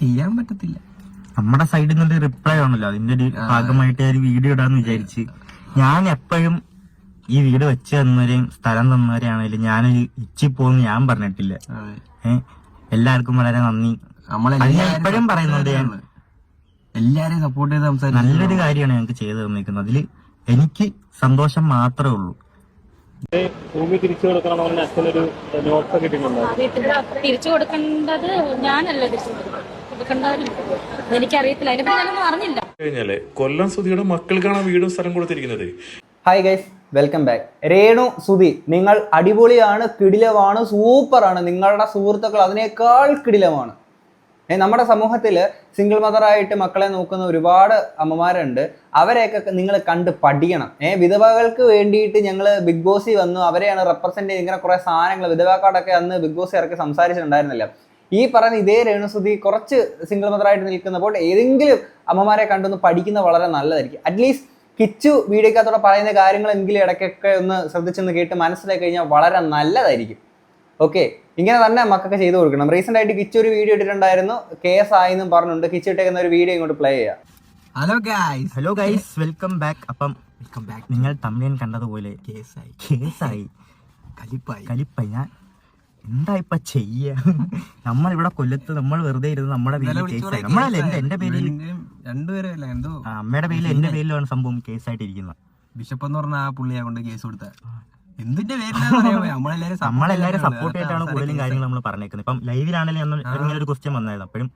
ചെയ്യാൻ പറ്റത്തില്ല. നമ്മുടെ സൈഡിൽ നിന്നൊരു റിപ്ലൈ ആണല്ലോ അതിന്റെ ഒരു ഭാഗമായിട്ട് ഒരു വീഡിയോ ഇടാന്ന് വിചാരിച്ച്. ഞാൻ എപ്പോഴും ഈ വീട് വെച്ച് തന്നവരെയും സ്ഥലം തന്നവരെയാണെങ്കിലും ഞാനൊരു ഇച്ചി പോന്ന് ഞാൻ പറഞ്ഞിട്ടില്ല. ഏഹ് എല്ലാവർക്കും വളരെ നന്ദി. എപ്പോഴും പറയുന്നുണ്ട് ഞാൻ. എല്ലാരെയും സപ്പോർട്ട് ചെയ്ത് സംസാരിക്കും നല്ലൊരു കാര്യമാണ് ഞങ്ങൾക്ക് ചെയ്തു തന്നിരിക്കുന്നത്. അതിൽ എനിക്ക് സന്തോഷം മാത്രമേ ഉള്ളൂ. ഭൂമി തിരിച്ചു കൊടുക്കണമെന്ന് അച്ഛനൊരു നോട്ട് കിട്ടിയിട്ടുണ്ടോ വീട്ടിൽ തിരിച്ചു കൊടുക്കേണ്ടത് ഞാനല്ല തിരിച്ചു എനിക്കറിയത്തില്ല. അതിനെ പറ്റി ഞാനൊന്നും അറിഞ്ഞില്ല. കഴിഞ്ഞാൽ കൊല്ലം സുധിയുടെ മക്കൾക്കാണ് വീടും സ്ഥലം കൊടുത്തിരിക്കുന്നത്. Hi guys welcome back Renu Sudhi നിങ്ങൾ അടിപൊളിയാണ് കിടിലമാണ് സൂപ്പറാണ്. നിങ്ങളുടെ സുഹൃത്തുക്കൾ അതിനേക്കാൾ കിടിലമാണ്. ഏ, നമ്മുടെ സമൂഹത്തിൽ സിംഗിൾ മദറായിട്ട് മക്കളെ നോക്കുന്ന ഒരുപാട് അമ്മമാരുണ്ട്. അവരെയൊക്കെ നിങ്ങൾ കണ്ട് പഠിക്കണം ഏ വിധവകൾക്ക് വേണ്ടിയിട്ട് ഞങ്ങൾ ബിഗ് ബോസിൽ വന്നു. അവരെയാണ് റെപ്രസെന്റ് ചെയ്ത് ഇങ്ങനെ കുറേ സാധനങ്ങൾ വിധവാക്കാടൊക്കെ അന്ന് ബിഗ് ബോസ് ഇറക്കി സംസാരിച്ചിട്ടുണ്ടായിരുന്നില്ല. ഈ പറയുന്ന ഇതേ രേണുസുതി കുറച്ച് സിംഗിൾ മദറായിട്ട് നിൽക്കുന്നപ്പോൾ ഏതെങ്കിലും അമ്മമാരെ കണ്ടൊന്ന് പഠിക്കുന്ന വളരെ നല്ലതായിരിക്കും. അറ്റ്ലീസ്റ്റ് കിച്ചു വീഡിയോക്കകത്തോടെ പറയുന്ന കാര്യങ്ങളെങ്കിലും ഇടയ്ക്കൊക്കെ ഒന്ന് ശ്രദ്ധിച്ചെന്ന് കേട്ട് മനസ്സിലാക്കി കഴിഞ്ഞാൽ വളരെ നല്ലതായിരിക്കും. ഓക്കെ ഇങ്ങനെ തന്നെ മക്കൾക്ക് ചെയ്തു കൊടുക്കണം. റീസെന്റ് ആയിട്ട് കിച്ചു ഒരു വീഡിയോ ഇട്ടിട്ടുണ്ടായിരുന്നു. കേസ് ആയെന്നും പറഞ്ഞുണ്ട്. കിച്ചു ഇട്ടേക്കുന്ന ഒരു വീഡിയോ ഇങ്ങോട്ട് പ്ലേ ചെയ്യാം. Hello guys hello guys welcome back അപ്പം വെൽക്കം ബാക്ക് നിങ്ങൾ തമ്മിൽ കണ്ടതുപോലെ കേസായി കേസായി കലിപ്പായി കലിപ്പായി ഞാൻ എന്താ ഇപ്പൊ ചെയ്യ? നമ്മൾ ഇവിടെ കൊല്ലത്ത് നമ്മൾ വെറുതെ ഇരുന്ന് നമ്മുടെ പേരിൽ കേസായി. നമ്മളല്ല എന്റെ എന്റെ പേരിൽ രണ്ടുപേരും അല്ല എന്തോ അമ്മയുടെ പേരിൽ എന്റെ പേരിലാണ് സംഭവം കേസായിട്ടിരിക്കുന്നത്. ബിഷപ്പ് എന്ന് പറഞ്ഞ ആ പുള്ളിയെ കൊണ്ട് കേസ് കൊടുത്ത. എന്തിന്റെ നമ്മളെല്ലാരും സപ്പോർട്ട് ആയിട്ടാണ് കൂടുതലും കാര്യങ്ങൾ നമ്മൾ പറഞ്ഞേക്കുന്നത്. ഇപ്പം ലൈവിലാണെങ്കിലും ഇങ്ങനെ ഒരു ക്വസ്റ്റ്യൻ വന്നായിരുന്നു അപ്പോഴും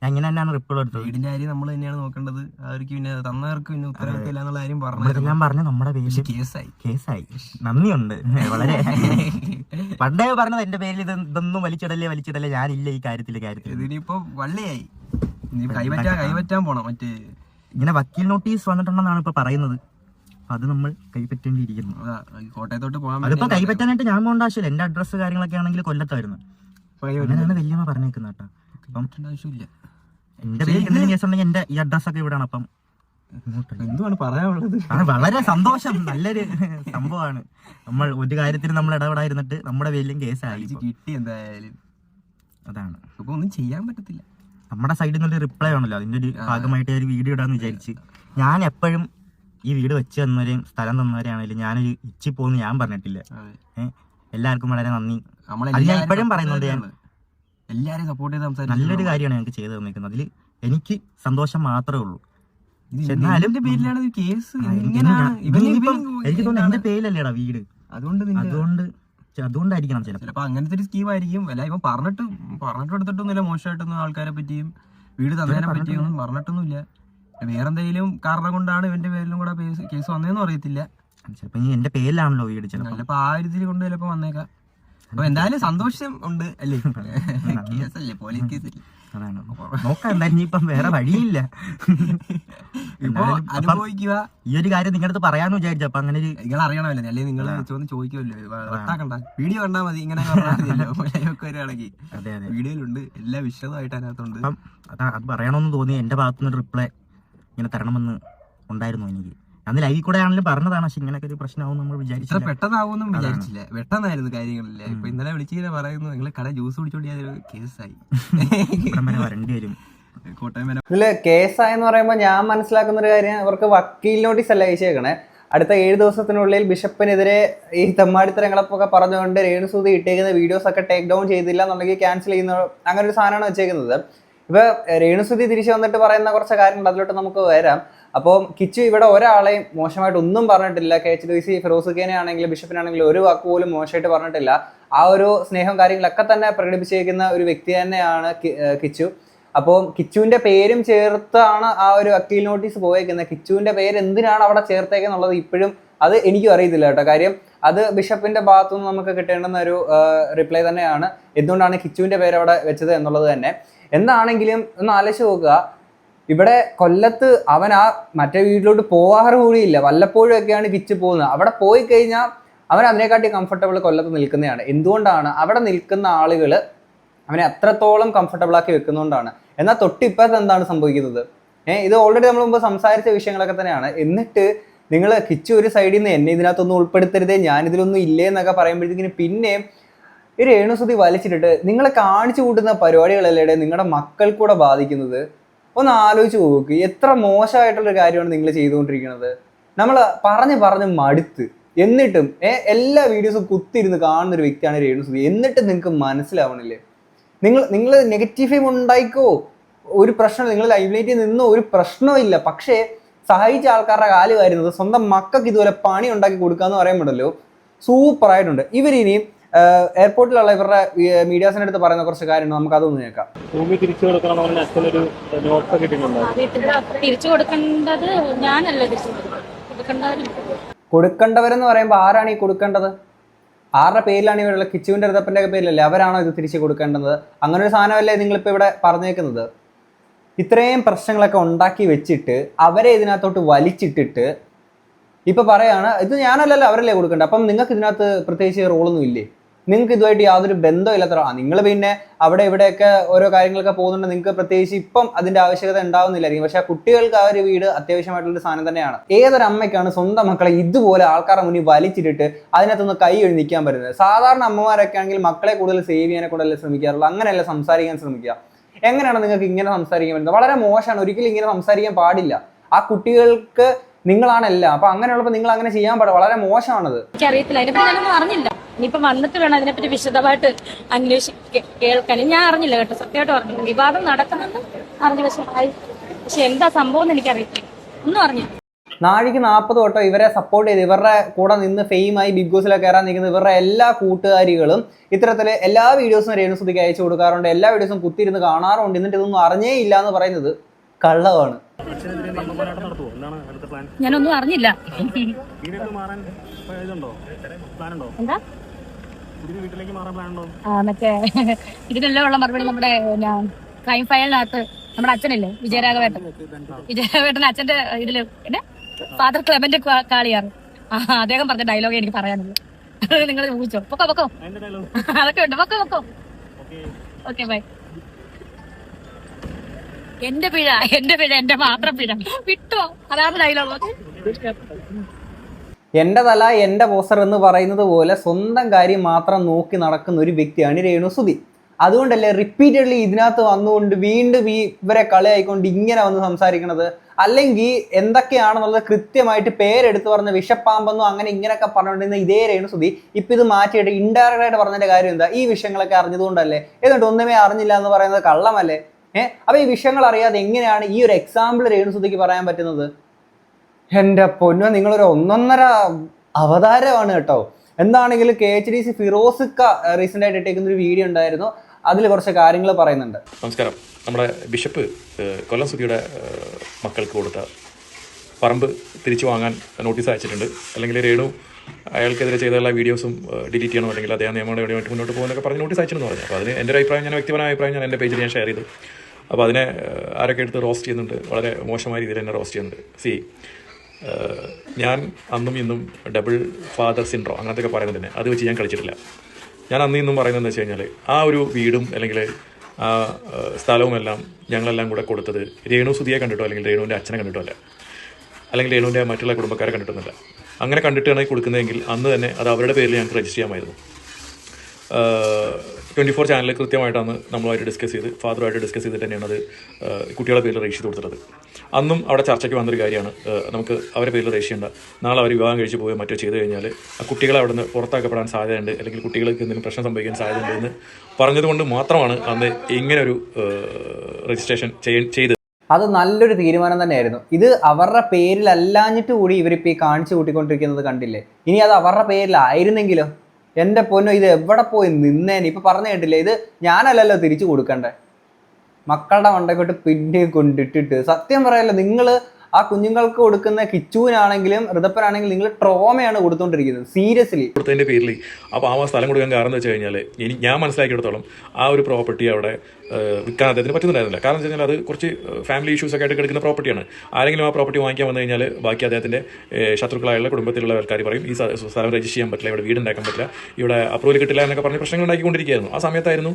ഞാൻ ഇങ്ങനെ തന്നെയാണ് റിപ്ലൈ എടുത്തത്. വീടിന്റെ കാര്യം നമ്മൾ തന്നെയാണ് നോക്കേണ്ടത്. അവർക്ക് പിന്നെ തന്നവർക്ക് പിന്നെ ഉത്തരവാദിത്തമില്ല എന്നുള്ള കാര്യം പറഞ്ഞു ഞാൻ പറഞ്ഞു നമ്മുടെ പേര് കേസായി. കേസായി. നന്ദിയുണ്ട്. വളരെ പണ്ടേ പറഞ്ഞത് എന്റെ പേരിൽ ഇത് ഇതൊന്നും വലിച്ചിടല്ലേ വലിച്ചിടല്ലേ ഞാനില്ല ഈ കാര്യത്തിൽ കാര്യത്തിൽ ഇതിനിപ്പോ വള്ളിയായി. ഇനി കൈപറ്റാൻ കൈപറ്റാൻ പോണം മറ്റേ ഇങ്ങനെ വക്കീൽ നോട്ടീസ് വന്നിട്ടുണ്ടെന്നാണ് ഇപ്പൊ പറയുന്നത്. അത് നമ്മൾ കൈപ്പറ്റേണ്ടിയിരിക്കുന്നു. കോട്ടയത്തോട്ട് പോകാൻ അതിപ്പോ കൈപ്പറ്റാനായിട്ട് ഞാൻ പോകേണ്ട ആവശ്യമില്ല. എന്റെ അഡ്രസ്സ് കാര്യങ്ങളൊക്കെ ആണെങ്കിൽ കൊല്ലത്തായിരുന്നു അങ്ങനെയാണ് വല്യമ്മ പറഞ്ഞേക്കുന്നത് കേട്ടോ. അപ്പം പറ്റേണ്ട ആവശ്യമില്ല. എന്റെ പേര് എന്തെങ്കിലും കേസ് ഉണ്ടെങ്കിൽ എന്റെ ഈ അഡ്രസ് ഒക്കെ ഇവിടാണ് അപ്പം എന്താണ് എന്തുവാണ് പറയാനുള്ളത്? വളരെ സന്തോഷം. നല്ലൊരു സംഭവമാണ്. നമ്മൾ ഒരു കാര്യത്തിന് നമ്മൾ ഇടപെടായിരുന്നിട്ട് നമ്മുടെ പേരിലും കേസായി കിട്ടി എന്തായാലും. അതാണ്. ഇപ്പൊ ഒന്നും ചെയ്യാൻ പറ്റത്തില്ല. നമ്മുടെ സൈഡിൽ നിന്നൊരു റിപ്ലൈ ആണല്ലോ. അതിന്റെ ഒരു ഭാഗമായിട്ട് ഒരു വീഡിയോ ഇടാന്ന് വിചാരിച്ച്. ഞാൻ എപ്പോഴും ഈ വീട് വെച്ച് തന്നവരെയും സ്ഥലം തന്നവരെയാണെങ്കിലും ഞാനൊരു ഇച്ചി പോന്ന് ഞാൻ പറഞ്ഞിട്ടില്ല. ഏഹ് എല്ലാവർക്കും വളരെ നന്ദി. ഞാൻ ഇപ്പോഴും എപ്പോഴും പറയുന്നുണ്ട് ഞാൻ. എല്ലാരെയും സപ്പോർട്ട് ചെയ്ത് നല്ലൊരു കാര്യമാണ് ഞങ്ങൾക്ക് ചെയ്തു തന്നിരിക്കുന്നത്. അതിൽ എനിക്ക് സന്തോഷം മാത്രമേ ഉള്ളൂ. എന്നാലും- പേരിലാണ് കേസ് എനിക്ക് തോന്നുന്നു? എന്റെ പേരിലല്ലേടാ വീട്. അതുകൊണ്ട് അതുകൊണ്ട് അതുകൊണ്ടായിരിക്കണം ചിലപ്പോൾ ചിലപ്പോ അങ്ങനത്തെ ഒരു സ്കീം ആയിരിക്കും. അല്ല ഇവൻ പറഞ്ഞിട്ട് പറഞ്ഞിട്ട് എടുത്തിട്ടൊന്നുമില്ല മോശമായിട്ടൊന്നും ആൾക്കാരെ പറ്റിയും വീട് തന്നതിനെ പറ്റിയും ഒന്നും പറഞ്ഞിട്ടൊന്നുമില്ല. വേറെന്തെങ്കിലും കാരണം കൊണ്ടാണ് ഇവന്റെ പേരിലും കൂടെ കേസ് വന്നതെന്നും അറിയത്തില്ല. ചിലപ്പോൾ എന്റെ പേരിലാണല്ലോ വീട് ചിലപ്പോൾ ചിലപ്പോ ആ ഒരു ഇതിൽ കൊണ്ട് ചിലപ്പോ വന്നേക്കാം. അപ്പൊ എന്തായാലും സന്തോഷം ഉണ്ട് അല്ലേ? കേസല്ലേ പോലീസ് കേസ് അതാണ്. നോക്കാം എന്തായാലും ഇനിയിപ്പം വേറെ വഴിയില്ല. ഇപ്പൊ അനുഭവിക്കുക. ഈ ഒരു കാര്യം നിങ്ങളുടെ അടുത്ത് പറയാന്ന് വിചാരിച്ചു. അപ്പൊ അങ്ങനെ നിങ്ങൾ അറിയണമല്ലോ. അല്ലെങ്കിൽ നിങ്ങൾ ചോദിച്ച് ചോദിക്കുമല്ലോ. വട്ടാക്കണ്ട വീഡിയോ കണ്ടാൽ മതി. ഇങ്ങനെ വരികയാണെങ്കിൽ വീഡിയോയിലുണ്ട്. എല്ലാ വിശദമായിട്ട് അതിനകത്തുണ്ട്. അപ്പം അത് പറയണമെന്ന് തോന്നി. എന്റെ ഭാഗത്തുനിന്ന് റിപ്ലൈ ഇങ്ങനെ തരണമെന്ന് ഉണ്ടായിരുന്നു എനിക്ക്. അന്ന് ലൈവിൽ കൂടെ ആണെങ്കിലും പറഞ്ഞതാണ് പക്ഷെ ഇങ്ങനെയൊക്കെ ഒരു പ്രശ്നമാവും നമ്മൾ ഇത്ര വിചാരിച്ചില്ല പെട്ടെന്നാവുമെന്നും വിചാരിച്ചില്ല. പെട്ടെന്നായിരുന്നു കാര്യങ്ങളില്ല ഇപ്പൊ ഇന്നലെ വിളിച്ചിങ്ങനെ പറയുന്നു നിങ്ങൾ കട ജ്യൂസ് കുടിച്ചോണ്ടി കേസായി. വരേണ്ടി വരെ. ഇതിൽ കേസായെന്ന് പറയുമ്പോൾ ഞാൻ മനസ്സിലാക്കുന്ന ഒരു കാര്യം അവർക്ക് വക്കീൽ നോട്ടീസ് അല്ല അയച്ചേക്കണേ അടുത്ത ഏഴ് ദിവസത്തിനുള്ളിൽ ബിഷപ്പിനെതിരെ ഈ തെമ്മാടിത്തരങ്ങളൊക്കെ പറഞ്ഞുകൊണ്ട് രേണുസൂതി ഇട്ടേക്കുന്ന വീഡിയോസ് ഒക്കെ ടേക്ക് ഡൗൺ ചെയ്തില്ല എന്നുണ്ടെങ്കിൽ ക്യാൻസൽ ചെയ്യുന്ന അങ്ങനെ ഒരു സാധനമാണ് വെച്ചേക്കുന്നത്. ഇപ്പൊ രേണുസുതി തിരിച്ചു വന്നിട്ട് പറയുന്ന കുറച്ച് കാര്യങ്ങൾ അതിലോട്ട് നമുക്ക് വരാം. അപ്പോൾ കിച്ചു ഇവിടെ ഒരാളെയും മോശമായിട്ട് ഒന്നും പറഞ്ഞിട്ടില്ല. K H D C Firoz ഖേനെ ആണെങ്കിലും ബിഷപ്പിനാണെങ്കിലും ഒരു വാക്ക് പോലും മോശമായിട്ട് പറഞ്ഞിട്ടില്ല. ആ ഒരു സ്നേഹം കാര്യങ്ങളൊക്കെ തന്നെ പ്രകടിപ്പിച്ചിരിക്കുന്ന ഒരു വ്യക്തി തന്നെയാണ് കിച്ചു. അപ്പോൾ കിച്ചുവിന്റെ പേരും ചേർത്താണ് ആ ഒരു അക്കീൽ നോട്ടീസ് പോയേക്കുന്നത്. കിച്ചുവിന്റെ പേര് എന്തിനാണ് അവിടെ ചേർത്തേക്കെന്നുള്ളത് ഇപ്പോഴും അത് എനിക്കും അറിയത്തില്ല കേട്ടോ. കാര്യം അത് ബിഷപ്പിന്റെ ഭാഗത്തുനിന്ന് നമുക്ക് കിട്ടേണ്ടുന്ന ഒരു റിപ്ലൈ തന്നെയാണ്. എന്തുകൊണ്ടാണ് കിച്ചുവിന്റെ പേര് അവിടെ വെച്ചത് എന്നുള്ളത് തന്നെ. എന്താണെങ്കിലും ഒന്ന് ആലോചിച്ച് നോക്കുക. ഇവിടെ കൊല്ലത്ത് അവൻ ആ മറ്റേ വീട്ടിലോട്ട് പോവാറ് കൂടിയില്ല. വല്ലപ്പോഴും ഒക്കെയാണ് കിച്ച് പോകുന്നത്. അവിടെ പോയി കഴിഞ്ഞാൽ അവൻ അതിനെക്കാട്ടി കംഫർട്ടബിൾ കൊല്ലത്ത് നിൽക്കുന്നതാണ്. എന്തുകൊണ്ടാണ്? അവിടെ നിൽക്കുന്ന ആളുകൾ അവനെ അത്രത്തോളം കംഫർട്ടബിൾ ആക്കി വെക്കുന്നതുകൊണ്ടാണ് എന്നാൽ തൊട്ടിപ്പത്ത് എന്താണ് സംഭവിക്കുന്നത്? ഏഹ് ഇത് ഓൾറെഡി നമ്മൾ മുമ്പ് സംസാരിച്ച വിഷയങ്ങളൊക്കെ തന്നെയാണ്. എന്നിട്ട് നിങ്ങൾ കിച്ചു ഒരു സൈഡിൽ നിന്ന് എന്നെ ഇതിനകത്തൊന്നും ഉൾപ്പെടുത്തരുതേ ഞാനിതിലൊന്നും ഇല്ലേ എന്നൊക്കെ പറയുമ്പോഴത്തേക്കിന് പിന്നെയും ഈ രേണുസുതി വലിച്ചിട്ടിട്ട് നിങ്ങളെ കാണിച്ചു കൂട്ടുന്ന പരിപാടികളല്ലേ നിങ്ങളുടെ മക്കൾക്കൂടെ ബാധിക്കുന്നത്? ഒന്ന് ആലോചിച്ച് നോക്ക്. എത്ര മോശമായിട്ടുള്ള കാര്യമാണ് നിങ്ങൾ ചെയ്തുകൊണ്ടിരിക്കുന്നത്. നമ്മൾ പറഞ്ഞ് പറഞ്ഞ് മടുത്ത് എന്നിട്ടും എല്ലാ വീഡിയോസും കുത്തിയിരുന്ന് കാണുന്ന ഒരു വ്യക്തിയാണ് രേണുസുതി. എന്നിട്ടും നിങ്ങൾക്ക് മനസ്സിലാവണില്ലേ? നിങ്ങൾ നിങ്ങൾ നെഗറ്റീവ് ഉണ്ടായിക്കോ? ഒരു പ്രശ്നം നിങ്ങൾ ലൈബ്രറിയിൽ നിന്നോ? ഒരു പ്രശ്നവും ഇല്ല. പക്ഷേ സഹായിച്ച ആൾക്കാരുടെ കാൽ വരുന്നത് സ്വന്തം മക്കൾക്ക് ഇതുപോലെ പണി ഉണ്ടാക്കി കൊടുക്കുക എന്ന് പറയുമ്പോഴല്ലോ സൂപ്പറായിട്ടുണ്ട്. ഇവരിനിയും എയർപോർട്ടിലുള്ള ഇവരുടെ മീഡിയാസിന്റെ അടുത്ത് പറയുന്ന കുറച്ച് കാര്യങ്ങൾ നമുക്ക് അതൊന്ന് കേൾക്കാം. ഭൂമി തിരിച്ചു കൊടുക്കണമെന്ന് പറഞ്ഞ അച്ഛനൊരു നോട്ട് കിട്ടിയിട്ടുണ്ടോ? തിരിച്ചു കൊടുക്കേണ്ടത് ഞാനല്ല തിരിച്ചു കൊടുക്കുന്നത്. കൊടുക്കേണ്ടവരെന്ന് പറയുമ്പോൾ ആരാണ് ഈ കൊടുക്കേണ്ടത്? ആരുടെ പേരിലാണ് ഇവരുള്ള കിച്ചുവിന്റെ അടുത്തപ്പന്റെ ഒക്കെ പേരിലല്ലേ അവരാണോ ഇത് തിരിച്ചു കൊടുക്കേണ്ടത്? അങ്ങനെ ഒരു സാധനമല്ലേ നിങ്ങളിപ്പോൾ ഇവിടെ പറഞ്ഞേക്കുന്നത്? ഇത്രയും പ്രശ്നങ്ങളൊക്കെ ഉണ്ടാക്കി വെച്ചിട്ട് അവരെ ഇതിനകത്തോട്ട് വലിച്ചിട്ടിട്ട് ഇപ്പൊ പറയാണ് ഇത് ഞാനല്ലല്ലോ അവരല്ലേ കൊടുക്കേണ്ടത്? അപ്പം നിങ്ങൾക്ക് ഇതിനകത്ത് പ്രത്യേകിച്ച് റോളൊന്നും ഇല്ലേ? നിങ്ങൾക്ക് ഇതുമായിട്ട് യാതൊരു ബന്ധമില്ലാത്ത ആ നിങ്ങൾ പിന്നെ അവിടെ ഇവിടെയൊക്കെ ഓരോ കാര്യങ്ങളൊക്കെ പോകുന്നുണ്ട്. നിങ്ങൾക്ക് പ്രത്യേകിച്ച് ഇപ്പം അതിന്റെ ആവശ്യകത ഉണ്ടാവുന്നില്ലായിരിക്കും. പക്ഷെ കുട്ടികൾക്ക് ആ ഒരു വീട് അത്യാവശ്യമായിട്ടുള്ള സാധനം തന്നെയാണ്. ഏതൊരു അമ്മയ്ക്കാണ് സ്വന്തം മക്കളെ ഇതുപോലെ ആൾക്കാരെ മുന്നിൽ വലിച്ചിട്ടിട്ട് അതിനകത്തൊന്ന് കൈ എഴുതി നിൽക്കാൻ പറ്റുന്നത്? സാധാരണ അമ്മമാരൊക്കെ ആണെങ്കിൽ മക്കളെ കൂടുതൽ സേവ് ചെയ്യാനെ കൂടുതൽ ശ്രമിക്കാറുള്ളൂ. അങ്ങനെയല്ല സംസാരിക്കാൻ ശ്രമിക്കുക. എങ്ങനെയാണ് നിങ്ങൾക്ക് ഇങ്ങനെ സംസാരിക്കാൻ പറ്റുന്നത്? വളരെ മോശമാണ്. ഒരിക്കലും ഇങ്ങനെ സംസാരിക്കാൻ പാടില്ല. ആ കുട്ടികൾക്ക് നിങ്ങളാണല്ല അപ്പൊ അങ്ങനെയുള്ളപ്പോൾ നിങ്ങൾ അങ്ങനെ ചെയ്യാൻ പാടില്ല. വളരെ മോശമാണത്. എനിക്കറിയത്തില്ല. ഇനിയിപ്പോ വന്നിട്ട് വേണം അതിനെപ്പറ്റി വിശദമായിട്ട് അന്വേഷിക്ക കേൾക്കാൻ. ഞാൻ അറിഞ്ഞില്ല കേട്ടോ സത്യമായിട്ട് അറിഞ്ഞില്ല. വിവാദം നടക്കുന്നുണ്ട് അറിഞ്ഞു പക്ഷെ ആയി- പക്ഷെ എന്താ സംഭവം എന്ന് എനിക്കറിയില്ല ഒന്നും അറിഞ്ഞില്ല. നാഴിക്ക് നാൽപ്പത് വട്ടം ഇവരെ സപ്പോർട്ട് ചെയ്ത് ഇവരുടെ കൂടെ നിന്ന് ഫെയിമായി ബിഗ് ബോസിലൊക്കെ കയറാൻ നിൽക്കുന്ന ഇവരുടെ എല്ലാ കൂട്ടുകാരികളും ഇത്തരത്തിൽ എല്ലാ വീഡിയോസും രേണുസുതിക്ക് അയച്ചു കൊടുക്കാറുണ്ട്. എല്ലാ വീഡിയോസും കുത്തിയിരുന്ന് കാണാറുണ്ട്. എന്നിട്ട് ഇതൊന്നും അറിഞ്ഞേ ഇല്ല എന്ന് പറയുന്നത് കള്ളമാണ് നടത്തുമോ എന്താണ് അടുത്ത പ്ലാൻ ഞാനൊന്നും അറിഞ്ഞില്ല. മറ്റേ ഇതിനെല്ലാം ഉള്ള മറുപടി നമ്മുടെ ക്രൈം ഫയലിനകത്ത് നമ്മുടെ അച്ഛനില്ലേ വിജയരാഘവേട്ടൻ. വിജയരാഘവേട്ടൻ അച്ഛന്റെ ഇതിൽ പിന്നെ ഫാദർ ക്ലെമന്റ് കാളിയാറ് ആ അദ്ദേഹം പറഞ്ഞ ഡയലോഗ് എനിക്ക് പറയാനുള്ളൂ. നിങ്ങൾ ഊഹിച്ചോ. പൊക്കോ പൊക്കോ. അതൊക്കെ ഉണ്ട്. പൊക്കോ പൊക്കോ. ഓക്കെ. ഓക്കെ ബൈ എന്റെ പിഴ എന്റെ പിഴ എന്റെ മാത്രം പിഴ. വിട്ടോ. അതാണ് ഡയലോഗ് എന്റെ തല എന്റെ പോസർ എന്ന് പറയുന്നത് പോലെ സ്വന്തം കാര്യം മാത്രം നോക്കി നടക്കുന്ന ഒരു വ്യക്തിയാണ് രേണു സുധി. അതുകൊണ്ടല്ലേ റിപ്പീറ്റഡ്ലി ഇതിനകത്ത് വന്നുകൊണ്ട് വീണ്ടും ഈ ഇവരെ കളിയായിക്കൊണ്ട് ഇങ്ങനെ വന്ന് സംസാരിക്കണത്? അല്ലെങ്കിൽ എന്തൊക്കെയാണെന്നുള്ളത് കൃത്യമായിട്ട് പേരെടുത്ത് പറഞ്ഞ വിഷപ്പാമ്പെന്നോ അങ്ങനെ ഇങ്ങനെയൊക്കെ പറഞ്ഞുകൊണ്ടിരുന്ന ഇതേ രേണു സുധി ഇപ്പം ഇത് മാറ്റിയിട്ട് ഇൻഡയറക്റ്റ് ആയിട്ട് പറഞ്ഞതിന്റെ കാര്യം എന്താ? ഈ വിഷയങ്ങളൊക്കെ അറിഞ്ഞതുകൊണ്ടല്ലേ? എന്നിട്ട് ഒന്നുമേ അറിഞ്ഞില്ല എന്ന് പറയുന്നത് കള്ളമല്ലേ? ഏഹ് അപ്പോൾ ഈ വിഷയങ്ങൾ അറിയാതെ എങ്ങനെയാണ് ഈ ഒരു എക്സാമ്പിൾ രേണു സുധിക്ക് പറയാൻ പറ്റുന്നത്? എന്റെ പൊന്ന നിങ്ങളൊരു ഒന്നൊന്നര അവതാരമാണ് കേട്ടോ. എന്താണെങ്കിലും കെ എച്ച് ഡി സി ഫിറോസിക്ക റീസെന്റ് ആയിട്ട് ഇട്ടേക്കുന്ന ഒരു വീഡിയോ ഉണ്ടായിരുന്നു. അതിൽ കുറച്ച് കാര്യങ്ങൾ പറയുന്നുണ്ട്. നമസ്കാരം. നമ്മുടെ ബിഷപ്പ് കൊല്ലം സുധിയുടെ മക്കൾക്ക് കൊടുത്ത പറമ്പ് തിരിച്ചു വാങ്ങാൻ നോട്ടീസ് അയച്ചിട്ടുണ്ട്. അല്ലെങ്കിൽ രേണു അയാൾക്കെതിരെ എല്ലാ വീഡിയോസും ഡിലീറ്റ് ചെയ്യണം അല്ലെങ്കിൽ അദ്ദേഹം നിയമനടപടിയായിട്ട് മുന്നോട്ട് പോകുന്നൊക്കെ പറഞ്ഞ് നോട്ടീസ് അയച്ചെന്ന് പറഞ്ഞു. അപ്പോൾ അതിന് എന്റെ അഭിപ്രായം ഞാൻ വ്യക്തിപരമായ അഭിപ്രായം ഞാൻ എന്റെ പേജിൽ ഞാൻ ഷെയർ ചെയ്തു. അപ്പോൾ അതിനെ ആരൊക്കെ എടുത്ത് റോസ്റ്റ് ചെയ്യുന്നുണ്ട് വളരെ മോശമായ രീതിയിൽ തന്നെ റോസ്റ്റ് ചെയ്യുന്നുണ്ട്. സി ഞാൻ അന്നും ഇന്നും ഡബിൾ ഫാദർ സിൻഡ്രോ അങ്ങനത്തെ ഒക്കെ പറയുന്നത് തന്നെ. അത് വെച്ച് ഞാൻ കളിച്ചിട്ടില്ല. ഞാൻ അന്നും ഇന്നും പറയുന്നത് വെച്ച് കഴിഞ്ഞാൽ ആ ഒരു വീടും അല്ലെങ്കിൽ ആ സ്ഥലവുമെല്ലാം ഞങ്ങളെല്ലാം കൂടെ കൊടുത്തത് രേണു സുധിയെ കണ്ടിട്ടോ? അല്ലെങ്കിൽ രേണുവിന്റെ അച്ഛനെ കണ്ടിട്ടോ അല്ല? അല്ലെങ്കിൽ രേണുവിന്റെ മറ്റുള്ള കുടുംബക്കാരെ കണ്ടിട്ടൊന്നുമില്ല. അങ്ങനെ കണ്ടിട്ടാണ് കൊടുക്കുന്നതെങ്കിൽ അന്ന് തന്നെ അത് അവരുടെ പേരിൽ ഞങ്ങൾക്ക് രജിസ്റ്റർ ചെയ്യാമായിരുന്നു. ട്വന്റി ഫോർ ചാനൽ കൃത്യമായിട്ടാണ് നമ്മളുമായിട്ട് ഡിസ്കസ് ചെയ്ത് ഫാദറുമായിട്ട് ഡിസ്കസ് ചെയ്തിട്ട് തന്നെയാണ് അത് കുട്ടികളെ പേരിൽ രജിസ്റ്റർ കൊടുത്തത്. അന്നും അവിടെ ചർച്ചയ്ക്ക് വന്നൊരു കാര്യമാണ് നമുക്ക് അവരെ പേരിൽ രജിസ്റ്റർ നാളെ അവർ വിവാഹം കഴിച്ച് പോയോ മറ്റോ ചെയ്ത് കഴിഞ്ഞാൽ ആ കുട്ടികളെ അവിടെ നിന്ന് പുറത്താക്കപ്പെടാൻ സാധ്യതയുണ്ട് അല്ലെങ്കിൽ കുട്ടികൾക്ക് എന്തെങ്കിലും പ്രശ്നം സംഭവിക്കാൻ സാധ്യതയുണ്ട് എന്ന് പറഞ്ഞതുകൊണ്ട് മാത്രമാണ് അന്ന് ഇങ്ങനെ ഒരു രജിസ്ട്രേഷൻ ചെയ്ത് അത് നല്ലൊരു തീരുമാനം തന്നെയായിരുന്നു. ഇത് അവരുടെ പേരിലല്ലാഞ്ഞിട്ട് കൂടി ഇവരിപ്പോൾ ഈ കാണിച്ചു കൂട്ടിക്കൊണ്ടിരിക്കുന്നത് കണ്ടില്ലേ? ഇനി അത് അവരുടെ പേരിലായിരുന്നെങ്കിലോ? എന്റെ പൊന്നോ ഇത് എവിടെ പോയി നിന്നേനെ? ഇപ്പൊ പറഞ്ഞു കേട്ടില്ലേ ഇത് ഞാനല്ലല്ലോ തിരിച്ചു കൊടുക്കണ്ടേ? മക്കളുടെ മണ്ടക്കോട്ട് പിന്നെ കൊണ്ടിട്ടിട്ട്. സത്യം പറയല്ലോ നിങ്ങൾ ആ കുഞ്ഞുങ്ങൾക്ക് കൊടുക്കുന്ന കിച്ചുവിനാണെങ്കിലും ഋതപ്പനാണെങ്കിലും നിങ്ങൾ ട്രോമയാണ് കൊടുത്തുകൊണ്ടിരിക്കുന്നത് സീരിയസ്ലി കൊടുത്തതിന്റെ പേരിൽ ആ സ്ഥലം കൊടുക്കാൻ കാരണം എന്ന് വെച്ച് കഴിഞ്ഞാൽ ഇനി ഞാൻ മനസ്സിലാക്കിയെടുത്തോളം ആ ഒരു പ്രോപ്പർട്ടി അവിടെ വിൽക്കാൻ അദ്ദേഹത്തിന് പറ്റുന്നുണ്ടായിരുന്നില്ല. കാരണം വെച്ച് അത് കുറച്ച് ഫാമിലി ഇഷ്യൂസ് ഒക്കെ ആയിട്ട് കിടക്കുന്ന പ്രോപ്പർട്ടിയാണ് ആരെങ്കിലും ആ പ്രോപ്പർട്ടി വാങ്ങിക്കാൻ വന്നു കഴിഞ്ഞാൽ ബാക്കി അദ്ദേഹത്തിന്റെ ശത്രുക്കളായുള്ള കുടുംബത്തിലുള്ള ആൾക്കാർ പറയും ഈ സ്ഥ- സ്ഥലം രജിസ്റ്റർ ചെയ്യാൻ പറ്റില്ല ഇവിടെ വീട് ഉണ്ടാക്കാൻ പറ്റില്ല ഇവിടെ അപ്രൂവൽ കിട്ടില്ല എന്നൊക്കെ പറഞ്ഞ് പ്രശ്നങ്ങൾ ഉണ്ടാക്കിക്കൊണ്ടിരിക്കുകയായിരുന്നു ആ സമയത്തായിരുന്നു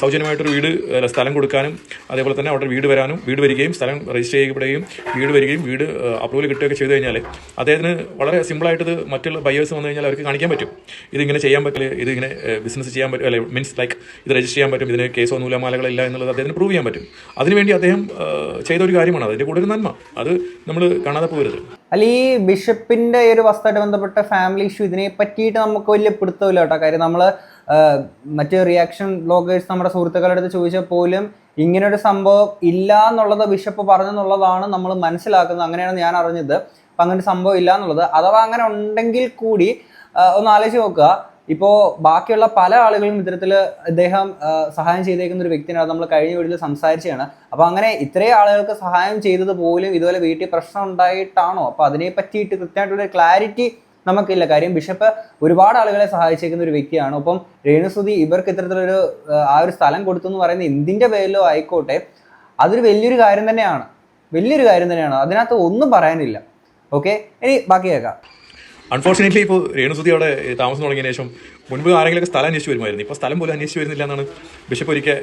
സൗജന്യമായിട്ടൊരു വീട് സ്ഥലം കൊടുക്കാനും അതേപോലെ തന്നെ അവിടെ വീട് വരാനും വീട് വരികയും സ്ഥലം രജിസ്റ്റർ ചെയ്യപ്പെടുകയും വീട് വരികയും വരികയും വീട് അപ്രൂവൽ കിട്ടുകയൊക്കെ ചെയ്തു കഴിഞ്ഞാൽ അദ്ദേഹത്തിന് വളരെ സിമ്പിളായിട്ട് ഇത് മറ്റുള്ള ബയേഴ്സ് വന്നു കഴിഞ്ഞാൽ അവർക്ക് കാണിക്കാൻ പറ്റും. ഇതിങ്ങനെ ചെയ്യാൻ പറ്റില്ല ഇതിങ്ങനെ ബിസിനസ് ചെയ്യാൻ പറ്റും അല്ലെ മീൻസ് ലൈക്ക് ഇത് രജിസ്റ്റർ ചെയ്യാൻ പറ്റും ഇതിന് കേസോ നൂലമാലകളില്ല എന്നുള്ളത് അദ്ദേഹത്തിന് പ്രൂവ് ചെയ്യാൻ പറ്റും. അതിനുവേണ്ടി അദ്ദേഹം ചെയ്ത ഒരു കാര്യമാണ് അതിന്റെ കൂടെ ഒരു നന്മ. അത് നമ്മൾ കാണാതെ പോകരുത്. അല്ല ഈ ബിഷപ്പിന്റെ ഈ ഒരു വസ്തുവായിട്ട് ബന്ധപ്പെട്ട ഫാമിലി ഇഷ്യൂ ഇതിനെ പറ്റിയിട്ട് നമുക്ക് വലിയ പിടുത്തമില്ല കേട്ടോ. കാര്യം നമ്മൾ മറ്റ് റിയാക്ഷൻ ബ്ലോഗേഴ്സ് നമ്മുടെ സുഹൃത്തുക്കളുടെ അടുത്ത് ചോദിച്ചാൽ പോലും ഇങ്ങനൊരു സംഭവം ഇല്ല എന്നുള്ളത് ബിഷപ്പ് പറഞ്ഞെന്നുള്ളതാണ് നമ്മൾ മനസ്സിലാക്കുന്നത്. അങ്ങനെയാണ് ഞാൻ അറിഞ്ഞത്. അപ്പം അങ്ങനെ സംഭവം ഇല്ല എന്നുള്ളത് അഥവാ അങ്ങനെ ഉണ്ടെങ്കിൽ കൂടി ഒന്ന് ആലോചിച്ച് നോക്കുക. ഇപ്പോൾ ബാക്കിയുള്ള പല ആളുകളും ഇത്തരത്തിൽ ഇദ്ദേഹം സഹായം ചെയ്തേക്കുന്ന ഒരു വ്യക്തിയാണ് നമ്മൾ കഴിഞ്ഞ വീട്ടിൽ സംസാരിച്ചതാണ്. അപ്പോൾ അങ്ങനെ ഇത്രയും ആളുകൾക്ക് സഹായം ചെയ്തത് പോലും ഇതുപോലെ വീട്ടിൽ പ്രശ്നം ഉണ്ടായിട്ടാണോ? അപ്പോൾ അതിനെ പറ്റിയിട്ട് കൃത്യമായിട്ടുള്ള ക്ലാരിറ്റി നമുക്കില്ല. കാര്യം ബിഷപ്പ് ഒരുപാട് ആളുകളെ സഹായിച്ചേക്കുന്ന ഒരു വ്യക്തിയാണ്. ഒപ്പം രേണുസുതി ഇവർക്ക് ഇത്തരത്തിലൊരു ആ, ഒരു സ്ഥലം കൊടുത്തു എന്ന് പറയുന്നത് എന്തിന്റെ പേരിലോ ആയിക്കോട്ടെ അതൊരു വലിയൊരു കാര്യം തന്നെയാണ്. വലിയൊരു കാര്യം തന്നെയാണ്. അതിനകത്ത് ഒന്നും പറയാനില്ല. ഓക്കെ? ഇനി ബാക്കി കേൾക്കാം. അൺഫോർച്ചുനേറ്റ്ലി ഇപ്പോൾ രേണുസുതി അവിടെ താമസം തുടങ്ങിയ ശേഷം മുൻപ് ആരെങ്കിലുമൊക്കെ സ്ഥലം അന്വേഷിച്ച് വരുമായിരുന്നു. ഇപ്പോൾ സ്ഥലം പോലും അന്വേഷിച്ച് വരുന്നില്ല എന്നാണ് ബിഷപ്പ് ഒരിക്കൽ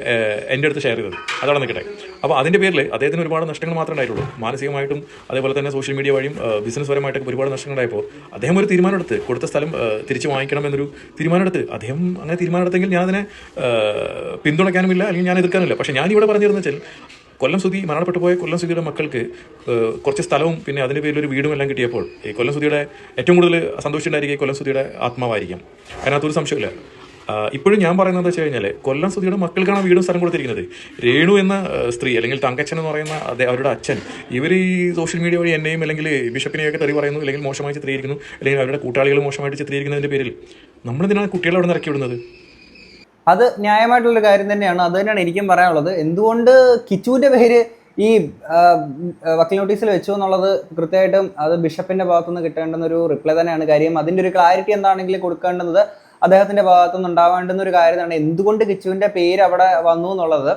എന്റെ അടുത്ത് ഷെയർ ചെയ്തത്. അതവിടെ നിൽക്കട്ടെ. അപ്പോൾ അതിന്റെ പേരിൽ അദ്ദേഹത്തിന് ഒരുപാട് നഷ്ടങ്ങൾ മാത്രമേ ഉണ്ടായിട്ടുള്ളൂ. മാനസികമായിട്ടും അതേപോലെ തന്നെ സോഷ്യൽ മീഡിയ വഴിയും ബിസിനസ് പരമായിട്ടൊക്കെ ഒരുപാട് നഷ്ടങ്ങൾ ഉണ്ടായപ്പോൾ അദ്ദേഹം ഒരു തീരുമാനമെടുത്ത് കൊടുത്ത സ്ഥലം തിരിച്ച് വാങ്ങിക്കണം എന്നൊരു തീരുമാനമെടുത്ത് അദ്ദേഹം അങ്ങനെ തീരുമാനമെടുത്തെങ്കിൽ ഏഹ്, പിന്തുണയ്ക്കാനുമില്ല അല്ലെങ്കിൽ ഞാൻ എതിർക്കാനുമില്ല. പക്ഷേ ഞാൻ ഇവിടെ പറഞ്ഞിരുന്നു വെച്ചാൽ കൊല്ലം സുധി മരണപ്പെട്ടു പോയ കൊല്ലം സുധിയുടെ മക്കൾക്ക് കുറച്ച് സ്ഥലവും പിന്നെ അതിന് പേരിൽ ഒരു വീടും എല്ലാം കിട്ടിയപ്പോൾ ഈ കൊല്ലം സുധിയുടെ ഏറ്റവും കൂടുതൽ സന്തോഷിച്ചിട്ടുണ്ടായിരിക്കും കൊല്ലം സുധിയുടെ ആത്മാവായിരിക്കും. അതിനകത്തൊരു സംശയമില്ല ഇപ്പോഴും ഞാൻ പറയുന്നത് വെച്ച് കഴിഞ്ഞാൽ കൊല്ലം സുധിയുടെ മക്കൾക്കാണ് വീടും സ്ഥലം കൊടുത്തിരിക്കുന്നത്. രേണു എന്ന സ്ത്രീ അല്ലെങ്കിൽ തങ്കച്ചൻ എന്ന് പറയുന്ന അതെ അവരുടെ അച്ഛൻ ഇവർ ഈ സോഷ്യൽ മീഡിയ വഴി എന്നെയും അല്ലെങ്കിൽ ബിഷപ്പിനെയൊക്കെ തെറി പറയുന്നു അല്ലെങ്കിൽ മോശമായി ചിത്രീകരിക്കുന്നു അല്ലെങ്കിൽ അവരുടെ കൂട്ടാളികൾ മോശമായിട്ട് ചിത്രീകരിക്കുന്നതിന്റെ പേരിൽ. നമ്മളെന്തിനാണ് കുട്ടികളെ അവിടെ നിന്ന് ഇറക്കി വിടുന്നത്? അത് ന്യായമായിട്ടുള്ളൊരു കാര്യം തന്നെയാണ്. അത് തന്നെയാണ് എനിക്കും പറയാനുള്ളത്. എന്തുകൊണ്ട് കിച്ചുവിന്റെ പേര് ഈ വക്കീൽ നോട്ടീസിൽ വെച്ചു എന്നുള്ളത് കൃത്യമായിട്ടും അത് ബിഷപ്പിന്റെ ഭാഗത്തുനിന്ന് കിട്ടേണ്ടുന്ന ഒരു റിപ്ലൈ തന്നെയാണ്. കാര്യം അതിന്റെ ഒരു ക്ലാരിറ്റി എന്താണെങ്കിൽ കൊടുക്കേണ്ടുന്നത് അദ്ദേഹത്തിന്റെ ഭാഗത്തുനിന്ന് ഉണ്ടാവേണ്ടുന്ന ഒരു കാര്യമാണ് എന്തുകൊണ്ട് കിച്ചുവിന്റെ പേര് അവിടെ വന്നു എന്നുള്ളത്.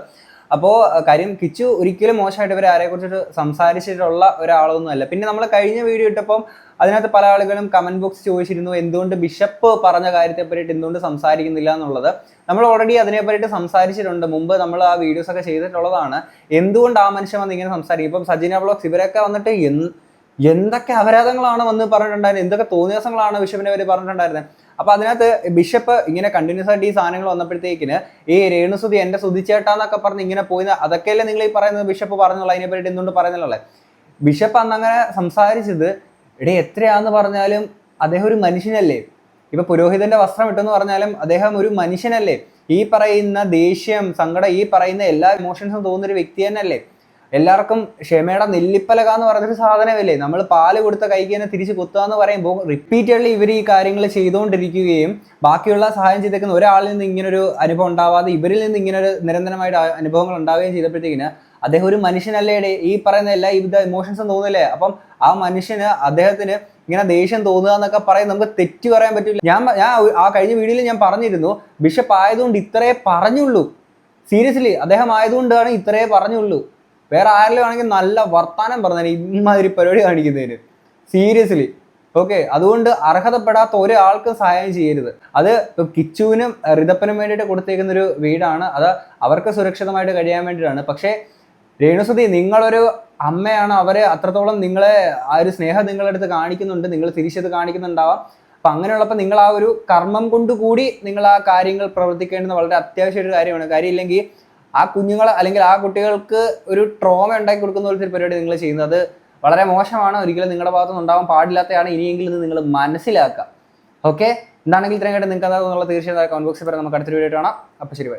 അപ്പോൾ കാര്യം കിച്ചു ഒരിക്കലും മോശമായിട്ട് ഇവർ ആരെക്കുറിച്ചിട്ട് സംസാരിച്ചിട്ടുള്ള ഒരാളൊന്നും അല്ല പിന്നെ നമ്മൾ കഴിഞ്ഞ വീഡിയോ ഇട്ടപ്പം അതിനകത്ത് പല ആളുകളും കമന്റ് ബോക്സ് ചോദിച്ചിരുന്നു എന്തുകൊണ്ട് ബിഷപ്പ് പറഞ്ഞ കാര്യത്തെ പറ്റിയിട്ട് എന്തുകൊണ്ട് സംസാരിക്കുന്നില്ല എന്നുള്ളത്. നമ്മൾ ഓൾറെഡി അതിനെ പറ്റിയിട്ട് സംസാരിച്ചിട്ടുണ്ട്. മുമ്പ് നമ്മൾ ആ വീഡിയോസ് ഒക്കെ ചെയ്തിട്ടുള്ളതാണ്. എന്തുകൊണ്ട് ആ മനുഷ്യൻ വന്ന് ഇങ്ങനെ സംസാരിക്കും? ഇപ്പം സജിന ബ്ലോഗ്സ് ഇവരൊക്കെ വന്നിട്ട് എന്ത് എന്തൊക്കെ അപരാധങ്ങളാണ് വന്ന് പറഞ്ഞിട്ടുണ്ടായിരുന്നത് എന്തൊക്കെ തോന്നിയാസങ്ങളാണ് ബിഷപ്പിനെ പേര് പറഞ്ഞിട്ടുണ്ടായിരുന്നത് അപ്പൊ അതിനകത്ത് ബിഷപ്പ് ഇങ്ങനെ കണ്ടിന്യൂസ് ആയിട്ട് ഈ സാധനങ്ങൾ വന്നപ്പോഴത്തേക്കിന് ഈ രേണുസുതി എന്റെ സുതിച്ചേട്ടാന്നൊക്കെ പറഞ്ഞ് ഇങ്ങനെ പോയി അതൊക്കെയല്ലേ നിങ്ങൾ ഈ പറയുന്നത്? ബിഷപ്പ് പറഞ്ഞുള്ള. അതിനെ പറ്റി എന്തുകൊണ്ട് പറയുന്നുള്ളത് ബിഷപ്പ് അന്ന് അങ്ങനെ സംസാരിച്ചത് എടേ എത്രയാന്ന് പറഞ്ഞാലും അദ്ദേഹം ഒരു മനുഷ്യനല്ലേ? ഇപ്പൊ പുരോഹിതന്റെ വസ്ത്രം ഇട്ടെന്ന് പറഞ്ഞാലും അദ്ദേഹം ഒരു മനുഷ്യനല്ലേ? ഈ പറയുന്ന ദേഷ്യം സങ്കടം ഈ പറയുന്ന എല്ലാ ഇമോഷൻസും തോന്നുന്ന ഒരു വ്യക്തി തന്നെയല്ലേ? എല്ലാവർക്കും ക്ഷമയുടെ നെല്ലിപ്പലക എന്ന് പറഞ്ഞൊരു സാധനമല്ലേ? നമ്മൾ പാൽ കൊടുത്ത കൈക്ക് തന്നെ തിരിച്ച് കുത്തുക എന്ന് പറയുമ്പോൾ റിപ്പീറ്റഡ്ലി ഇവർ ഈ കാര്യങ്ങൾ ചെയ്തുകൊണ്ടിരിക്കുകയും ബാക്കിയുള്ള സഹായം ചെയ്തേക്കുന്ന ഒരാളിൽ നിന്ന് ഇങ്ങനൊരു അനുഭവം ഉണ്ടാവാതെ ഇവരിൽ നിന്ന് ഇങ്ങനൊരു നിരന്തരമായിട്ട് അനുഭവങ്ങൾ ഉണ്ടാവുകയും ചെയ്തപ്പോഴത്തേക്കിന് അദ്ദേഹം ഒരു മനുഷ്യനല്ലേ ഈ പറയുന്ന എല്ലാ വിധ ഇമോഷൻസും തോന്നില്ലേ അപ്പം ആ മനുഷ്യന് അദ്ദേഹത്തിന് ഇങ്ങനെ ദേഷ്യം തോന്നുക എന്നൊക്കെ പറയും നമുക്ക് തെറ്റ് പറയാൻ പറ്റില്ല. ഞാൻ ഞാൻ ആ കഴിഞ്ഞ വീഡിയോയിൽ ഞാൻ പറഞ്ഞിരുന്നു ബിഷപ്പ് ആയതുകൊണ്ട് ഇത്രേ പറഞ്ഞുള്ളൂ. സീരിയസ്ലി അദ്ദേഹം ആയതുകൊണ്ടാണ് ഇത്രേ പറഞ്ഞുള്ളൂ. വേറെ ആരെങ്കിലും ആണെങ്കിൽ നല്ല വർത്താനം പറഞ്ഞതിന് ഇമാതിരി പരിപാടി കാണിക്കുന്നതിന്. സീരിയസ്ലി. ഓക്കെ അതുകൊണ്ട് അർഹതപ്പെടാത്ത ഒരാൾക്കും സഹായം ചെയ്യരുത്. അത് കിച്ചുവിനും റിതപ്പനും വേണ്ടിയിട്ട് കൊടുത്തേക്കുന്ന ഒരു വീടാണ്. അത് അവർക്ക് സുരക്ഷിതമായിട്ട് കഴിയാൻ വേണ്ടിയിട്ടാണ്. പക്ഷേ രേണുസുതി നിങ്ങളൊരു അമ്മയാണ് അവരെ അത്രത്തോളം നിങ്ങളെ ആ ഒരു സ്നേഹം നിങ്ങളുടെ അടുത്ത് കാണിക്കുന്നുണ്ട് നിങ്ങൾ തിരിച്ചത് കാണിക്കുന്നുണ്ടാവാം. അപ്പം അങ്ങനെയുള്ളപ്പോൾ നിങ്ങൾ ആ ഒരു കർമ്മം കൊണ്ട് കൂടി നിങ്ങൾ ആ കാര്യങ്ങൾ പ്രവർത്തിക്കേണ്ടത് വളരെ അത്യാവശ്യ ഒരു കാര്യമാണ്. കാര്യം ഇല്ലെങ്കിൽ ആ കുഞ്ഞുങ്ങൾ അല്ലെങ്കിൽ ആ കുട്ടികൾക്ക് ഒരു ട്രോമ ഉണ്ടാക്കി കൊടുക്കുന്ന പോലത്തെ പരിപാടി നിങ്ങൾ ചെയ്യുന്നത് വളരെ മോശമാണ്. ഒരിക്കലും നിങ്ങളുടെ ഭാഗത്തുനിന്ന് ഉണ്ടാവാൻ പാടില്ലാത്തതാണ് ഇനിയെങ്കിലും ഇത് നിങ്ങൾ മനസ്സിലാക്കുക. ഓക്കെ എന്താണെങ്കിൽ ഇത്രയും കേട്ട് നിങ്ങൾക്ക് എന്താണെന്നുള്ള തീർച്ചയായും കമന്റ് പറയാം. നമുക്ക് അടുത്തൊരു വീഡിയോ കാണാം. അപ്പോൾ ശരി